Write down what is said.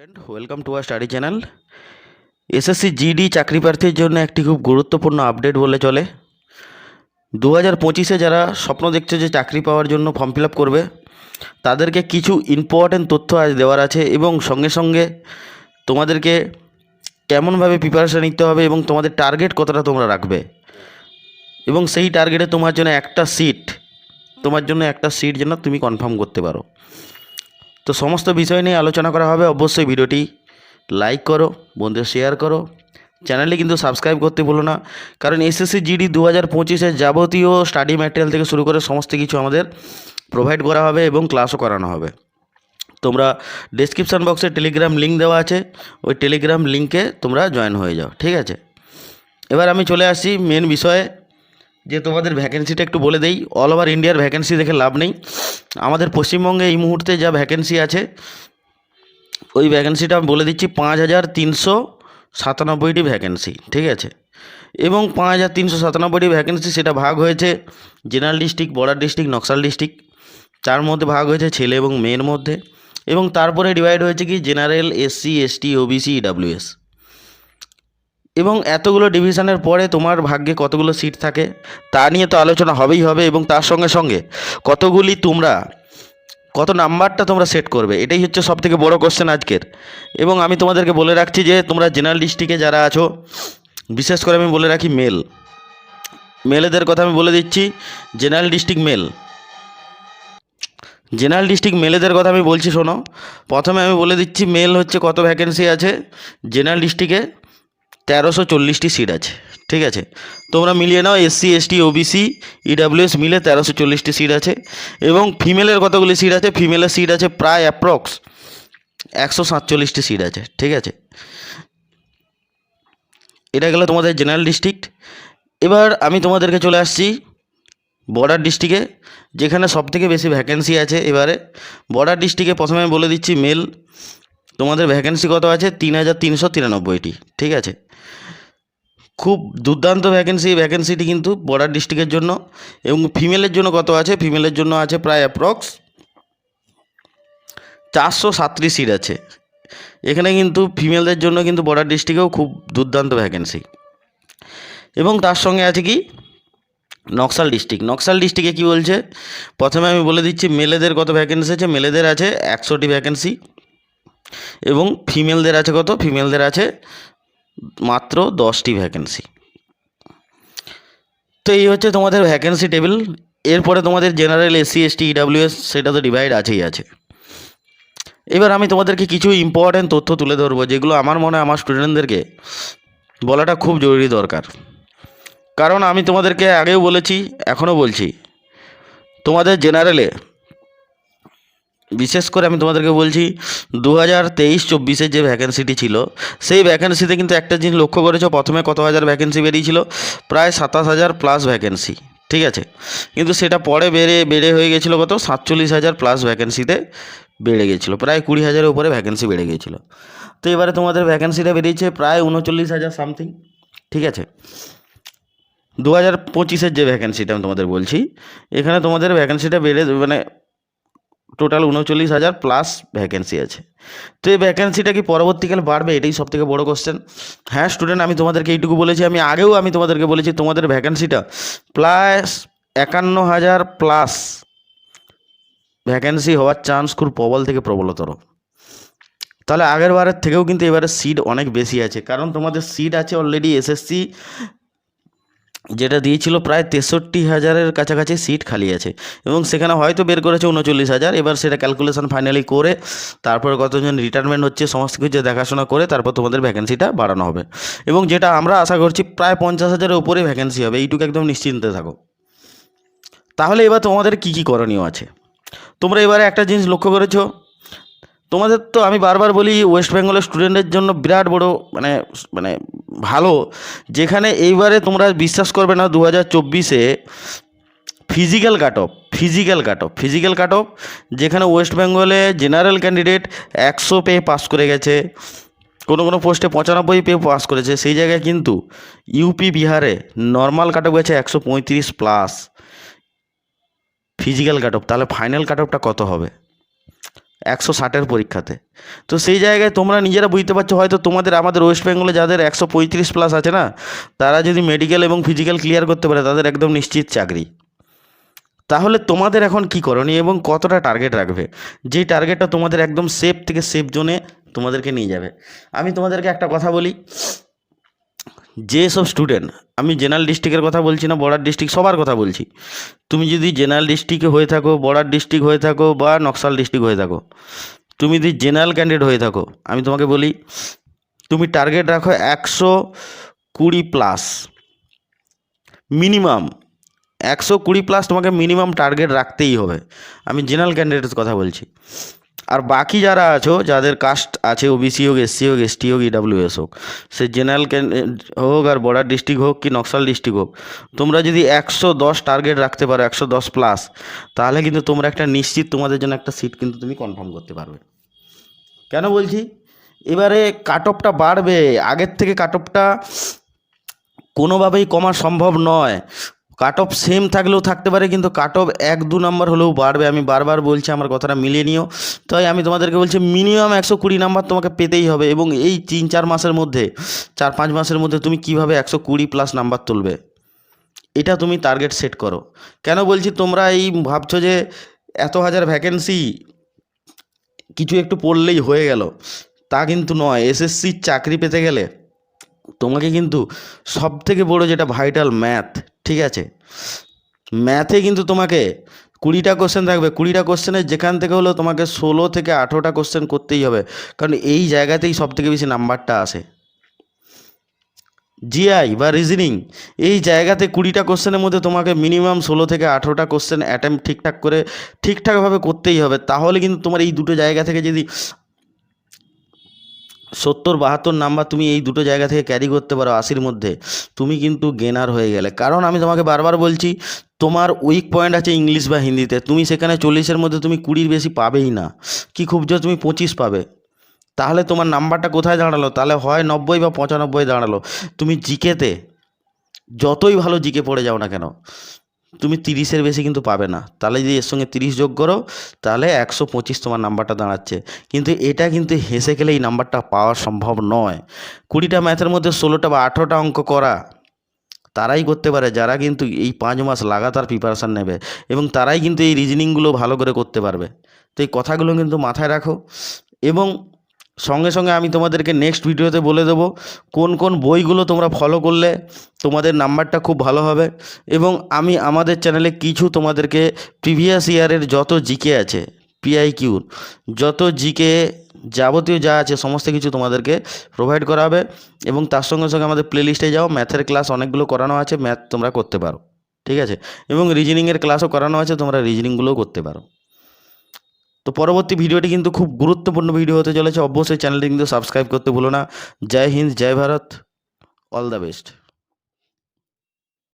Welcome to our study channel SSC GD চাকরি প্রার্থীর জন্য একটি খুব গুরুত্বপূর্ণ আপডেট বলে চলে। দু হাজার পঁচিশে যারা স্বপ্ন দেখছে যে চাকরি পাওয়ার জন্য ফর্ম ফিল আপ করবে, তাদেরকে কিছু ইম্পর্ট্যান্ট তথ্য আজ দেওয়ার আছে এবং সঙ্গে সঙ্গে তোমাদেরকে কেমনভাবে প্রিপারেশান নিতে হবে এবং তোমাদের টার্গেট কতটা তোমরা রাখবে। এবং সেই টার্গেটে তোমার জন্য একটা সিট তোমার জন্য একটা সিট যেন তুমি কনফার্ম করতে পারো। তো সমস্ত বিষয় নিয়ে আলোচনা করা হবে, অবশ্যই ভিডিওটি লাইক করো, বন্ধুদের শেয়ার করো। চ্যানেলে কিন্তু সাবস্ক্রাইব করতে ভুলো না, কারণ এসএসসি জিডি দু হাজার পঁচিশের যাবতীয় স্টাডি ম্যাটেরিয়াল থেকে শুরু করে সমস্ত কিছু আমাদের প্রোভাইড করা হবে এবং ক্লাসও করানো হবে। তোমরা ডেসক্রিপশান বক্সে টেলিগ্রাম লিঙ্ক দেওয়া আছে, ওই টেলিগ্রাম লিঙ্কে তোমরা জয়েন হয়ে যাও, ঠিক আছে? এবার আমি চলে আসছি মেন বিষয়ে। যে তোমাদের ভ্যাকেন্সিটা একটু বলে দেই অল ওভার ইন্ডিয়ার ভ্যাকেন্সি দেখে লাভ নেই। আমাদের পশ্চিমবঙ্গে এই মুহূর্তে যা ভ্যাকেন্সি আছে, ওই ভ্যাকেন্সিটা আমি বলে দিচ্ছি পাঁচ হাজার তিনশো সাতানব্বইটি ভ্যাকেন্সি ঠিক আছে? এবং পাঁচ হাজার তিনশো সাতানব্বইটি ভ্যাকেন্সি সেটা ভাগ হয়েছে general district border district Naxal district তার মধ্যে ভাগ হয়েছে ছেলে এবং মেয়ের মধ্যে, এবং তারপরে ডিভাইড হয়েছে কি general SC ST OBC EWS এবং এতগুলো ডিভিশনের পরে তোমার ভাগ্যে কতগুলো সিট থাকে, তা নিয়ে তো আলোচনা হবেই হবে এবং তার সঙ্গে সঙ্গে কতগুলি তোমরা, কত নাম্বারটা তোমরা সেট করবে, এটাই হচ্ছে সব থেকে বড়ো কোশ্চেন আজকের। এবং আমি তোমাদেরকে বলে রাখছি যে, তোমরা জেনারেল ডিস্ট্রিক্টে যারা আছো, বিশেষ করে আমি বলে রাখি মেল। মেলেদের কথা আমি বলে দিচ্ছি general district male. General district মেলেদের কথা আমি বলছি শোনো, প্রথমে আমি বলে দিচ্ছি মেল হচ্ছে কত ভ্যাকেন্সি আছে জেনারেল ডিস্ট্রিক্টে তেরোশো চল্লিশটি সিট আছে, ঠিক আছে? তোমরা মিলিয়ে নাও এসসি এসটি ওবিসি ইডাব্লিউএস মিলে তেরোশো চল্লিশটি সিট আছে। এবং ফিমেলের কতগুলি সিট আছে? ফিমেলের সিট আছে প্রায় অ্যাপ্রক্স একশো সাতচল্লিশটি সিট আছে, ঠিক আছে? এটা গেলো তোমাদের জেনারেল ডিস্ট্রিক্ট এবার আমি তোমাদেরকে চলে আসছি বর্ডার ডিস্ট্রিক্টে যেখানে সবথেকে বেশি ভ্যাকেন্সি আছে এবারে। বর্ডার ডিস্ট্রিক্টে প্রথমে বলে দিচ্ছি মেল তোমাদের ভ্যাকেন্সি কত আছে? তিন হাজার তিনশো তিরানব্বইটি। ঠিক আছে? খুব দুর্দান্ত ভ্যাকেন্সি এই ভ্যাকেন্সিটি কিন্তু বর্ডার ডিস্ট্রিক্টের জন্য এবং ফিমেলের জন্য কত আছে? ফিমেলের জন্য আছে প্রায় অ্যাপ্রক্স চারশো সাতত্রিশ সিট আছে। এখানে কিন্তু ফিমেলদের জন্য কিন্তু বর্ডার ডিস্ট্রিক্টেও খুব দুর্দান্ত ভ্যাকেন্সি এবং তার সঙ্গে আছে কি? নকশাল ডিস্ট্রিক্ট নকশাল ডিস্ট্রিক্টে কী বলছে? প্রথমে আমি বলে দিচ্ছি মেলেদের কত ভ্যাকেন্সি আছে? মেলেদের আছে একশোটি ভ্যাকেন্সি এবং ফিমেলদের আছে কত? ফিমেলদের আছে মাত্র দশটি ভ্যাকেন্সি তো এই হচ্ছে তোমাদের ভ্যাকেন্সি টেবিল এরপরে তোমাদের জেনারেল এসসি এসটি ইডাব্লিউএস সেটা তো ডিভাইড আছেই আছে। এবার আমি তোমাদেরকে কিছু ইম্পর্ট্যান্ট তথ্য তুলে ধরবো, যেগুলো আমার মনে হয় আমার স্টুডেন্টদেরকে বলাটা খুব জরুরি দরকার। কারণ আমি তোমাদেরকে আগেও বলেছি, এখনও বলছি, তোমাদের জেনারেলে বিশেষ করে আমি তোমাদেরকে বলছি দু হাজার তেইশ চব্বিশের যে ভ্যাকেন্সিটি ছিল, সেই ভ্যাকেন্সিতে কিন্তু একটা জিনিস লক্ষ্য করেছ, প্রথমে কত হাজার ভ্যাকেন্সি বেরিয়েছিল? প্রায় সাতাশ হাজার প্লাস ভ্যাকেন্সি ঠিক আছে? কিন্তু সেটা পরে বেড়ে বেড়ে হয়ে গেছিল কত? সাতচল্লিশ হাজার প্লাস ভ্যাকেন্সিতে বেড়ে গেছিল, প্রায় কুড়ি হাজারের উপরে ভ্যাকেন্সি বেড়ে গিয়েছিল তো এবারে তোমাদের ভ্যাকেন্সিটা বেরিয়েছে প্রায় উনচল্লিশ হাজার সামথিং ঠিক আছে? দু হাজার পঁচিশের যে ভ্যাকেন্সিটা আমি তোমাদের বলছি, এখানে তোমাদের ভ্যাকেন্সিটা বেড়ে মানে টোটাল উনচল্লিশ হাজার প্লাস ভ্যাকেন্সি আছে। তো এই ভ্যাকেন্সিটা কি পরবর্তীকালে বাড়বে? এটাই সব থেকে বড়ো কোশ্চেন হ্যাঁ স্টুডেন্ট আমি তোমাদেরকে এইটুকু বলেছি, আমি আগেও আমি তোমাদেরকে বলেছি, তোমাদের ভ্যাকেন্সিটা প্লাস একান্ন হাজার প্লাস ভ্যাকেন্সি হওয়ার চান্স খুব প্রবল থেকে প্রবলতর। তাহলে আগের বারের থেকেও কিন্তু এবারে সিট অনেক বেশি আছে, কারণ তোমাদের সিট আছে অলরেডি এসএসসি যেটা দিয়েছিল প্রায় তেষট্টি হাজারের কাছাকাছি সিট খালি আছে এবং সেখানে হয়তো বের করেছে উনচল্লিশ হাজার। এবার সেটা ক্যালকুলেশন ফাইনালি করে তারপর কতজন রিটায়ারমেন্ট হচ্ছে, সমস্ত কিছু দেখাশোনা করে তারপর তোমাদের ভ্যাকেন্সিটা বাড়ানো হবে। এবং যেটা আমরা আশা করছি প্রায় পঞ্চাশ হাজারের উপরে ভ্যাকেন্সি হবে, এইটুকু একদম নিশ্চিন্তে থাকো। তাহলে এবার তোমাদের কী কী করণীয় আছে? তোমরা এবারে একটা জিনিস লক্ষ্য করেছ তোমাদের তো আমি বারবার বলি ওয়েস্ট বেঙ্গলের স্টুডেন্টের জন্য বিরাট বড় মানে মানে ভালো, যেখানে এইবারে তোমরা বিশ্বাস করবে না দু হাজার চব্বিশে physical cut off physical cut off physical cut off যেখানে ওয়েস্ট বেঙ্গলে জেনারেল ক্যান্ডিডেট একশো পেয়ে পাস করে গেছে, কোনো কোনো পোস্টে পঁচানব্বই পেয়ে পাস করেছে, সেই জায়গায় কিন্তু ইউপি বিহারে নর্মাল কাট অফ গেছে একশো পঁয়ত্রিশ প্লাস ফিজিক্যাল কাট অফ তাহলে ফাইনাল কাট অফটা কত হবে? একশো ষাটের পরীক্ষাতে। তো সেই জায়গায় তোমরা নিজেরা বুঝতে পারছ, হয়তো তোমাদের, আমাদের ওয়েস্ট বেঙ্গলে যাদের একশো পঁয়ত্রিশ প্লাস আছে না, তারা যদি মেডিকেল এবং ফিজিক্যাল ক্লিয়ার করতে পারে, তাদের একদম নিশ্চিত চাকরি। তাহলে তোমাদের এখন কি করণীয় এবং কতটা টার্গেট রাখবে? যেই টার্গেটটা তোমাদের একদম সেফ থেকে সেফ জোনে তোমাদেরকে নিয়ে যাবে। আমি তোমাদেরকে একটা কথা বলি, যে সব স্টুডেন্ট আমি জেনারেল ডিস্ট্রিক্টের কথা বলছি না, বর্ডার ডিস্ট্রিক্ট সবার কথা বলছি। তুমি যদি জেনারেল ডিস্ট্রিক্টে হয়ে থাকো, বর্ডার ডিস্ট্রিক্ট হয়ে থাকো বা নকশাল ডিস্ট্রিক্ট হয়ে থাকো, তুমি যদি জেনারেল ক্যান্ডিডেট হয়ে থাকো, আমি তোমাকে বলি, তুমি টার্গেট রাখো একশো কুড়ি প্লাস। মিনিমাম একশো কুড়ি প্লাস তোমাকে মিনিমাম টার্গেট রাখতেই হবে। আমি জেনারেল ক্যান্ডিডেটের কথা বলছি। আর বাকি যারা আছো, যাদের কাস্ট আছে ও ওবিসি হোক এসসি হোক এসটি হোক ইডাব্লিউএস হোক, সে জেনারেল হোক আর বর্ডার ডিস্ট্রিক্ট হোক কি নকশাল ডিস্ট্রিক্ট হোক, তোমরা যদি একশো দশ টার্গেট রাখতে পারো, একশো দশ প্লাস তাহলে কিন্তু তোমরা একটা নিশ্চিত তোমাদের জন্য একটা সিট কিন্তু তুমি কনফার্ম করতে পারবে। কেন বলছি? এবারে কাট অফটা বাড়বে, আগের থেকে কাট অফটা কোনোভাবেই কমা সম্ভব নয়। কাট অফ সেম থাকলেও থাকতে পারে, কিন্তু কাট অফ এক দু নম্বর হলেও বাড়বে। আমি বারবার বলছি, আমার কথাটা মিলিয়ে নিও। তাই আমি তোমাদেরকে বলছি মিনিমাম একশো কুড়ি নাম্বার তোমাকে পেতেই হবে এবং এই তিন চার মাসের মধ্যে, চার পাঁচ মাসের মধ্যে তুমি কীভাবে একশো কুড়ি প্লাস নাম্বার তুলবে, এটা তুমি টার্গেট সেট করো। কেন বলছি, তোমরা এই ভাবছ যে এত হাজার ভ্যাকেন্সি কিছু একটু পড়লেই হয়ে গেল? তা কিন্তু নয়। এসএসসির চাকরি পেতে গেলে তোমাকে কিন্তু সব থেকে বড় যেটা ভাইটাল ম্যাথ ঠিক আছে? ম্যাথে কিন্তু তোমাকে কুড়িটা কোশ্চেন থাকবে কুড়িটা কোশ্চেনের যেখান থেকে হলো তোমাকে ষোলো থেকে আঠেরোটা কোশ্চেন করতেই হবে। কারণ এই জায়গাতেই সব থেকে বেশি নাম্বারটা আসে। জিআই বা রিজনিং এই জায়গাতে কুড়িটা কোশ্চেনের মধ্যে তোমাকে মিনিমাম ষোলো থেকে আঠেরোটা কোশ্চেন অ্যাটেম্প ঠিকঠাক করে ঠিকঠাকভাবে করতেই হবে। তাহলে কিন্তু তোমার এই দুটো জায়গা থেকে যদি সত্তর, বাহাত্তর নাম্বার তুমি এই দুটো জায়গা থেকে ক্যারি করতে পারো আশির মধ্যে। তুমি কিন্তু গেনার হয়ে গেলে। কারণ আমি তোমাকে বারবার বলছি, তোমার উইক পয়েন্ট আছে ইংলিশ বা হিন্দিতে। তুমি সেখানে চল্লিশের মধ্যে তুমি কুড়ির বেশি পাবেই না। কি খুব জোর তুমি পঁচিশ পাবে। তাহলে তোমার নাম্বারটা কোথায় দাঁড়াল? তাহলে হয় নব্বই বা পঁচানব্বই দাঁড়াল। তুমি জিকেতে, যতই ভালো জিকে পড়ে যাও না কেন তুমি তিরিশের বেশি কিন্তু পাবে না। তাহলে যদি এর সঙ্গে তিরিশ যোগ করো, তাহলে একশো পঁচিশ তোমার নাম্বারটা দাঁড়াচ্ছে। কিন্তু এটা কিন্তু হেসে গেলে এই নাম্বারটা পাওয়া সম্ভব নয়। কুড়িটা ম্যাথের মধ্যে ষোলোটা বা আঠেরোটা অঙ্ক করা, তারাই করতে পারে। যারা কিন্তু এই পাঁচ মাস লাগাতার প্রিপারেশান নেবে এবং তারাই কিন্তু এই রিজনিংগুলো ভালো করে করতে পারবে। তো এই কথাগুলো কিন্তু মাথায় রাখো। এবং সঙ্গে সঙ্গে আমি তোমাদেরকে নেক্সট ভিডিওতে বলে দেবো কোন কোন বইগুলো তোমরা ফলো করলে তোমাদের নাম্বারটা খুব ভালো হবে এবং আমি আমাদের চ্যানেলে কিছু তোমাদেরকে প্রিভিয়াস ইয়ারের যত জিকে আছে পিআই কিউর যত জিকে যাবতীয় যা আছে সমস্ত কিছু তোমাদেরকে প্রোভাইড করা হবে এবং তার সঙ্গে সঙ্গে আমাদের প্লেলিস্টে যাও ম্যাথের ক্লাস অনেকগুলো করানো আছে ম্যাথ তোমরা করতে পারো, ঠিক আছে? এবং রিজনিংয়ের ক্লাসও করানো আছে, তোমরা রিজনিংগুলোও করতে পারো। তো পরবর্তী ভিডিওটি কিন্তু খুব গুরুত্বপূর্ণ ভিডিও হতে চলেছে। অবশ্যই চ্যানেলটি কিন্তু সাবস্ক্রাইব করতে ভুলো না। জয় হিন্দ, জয় ভারত। All the best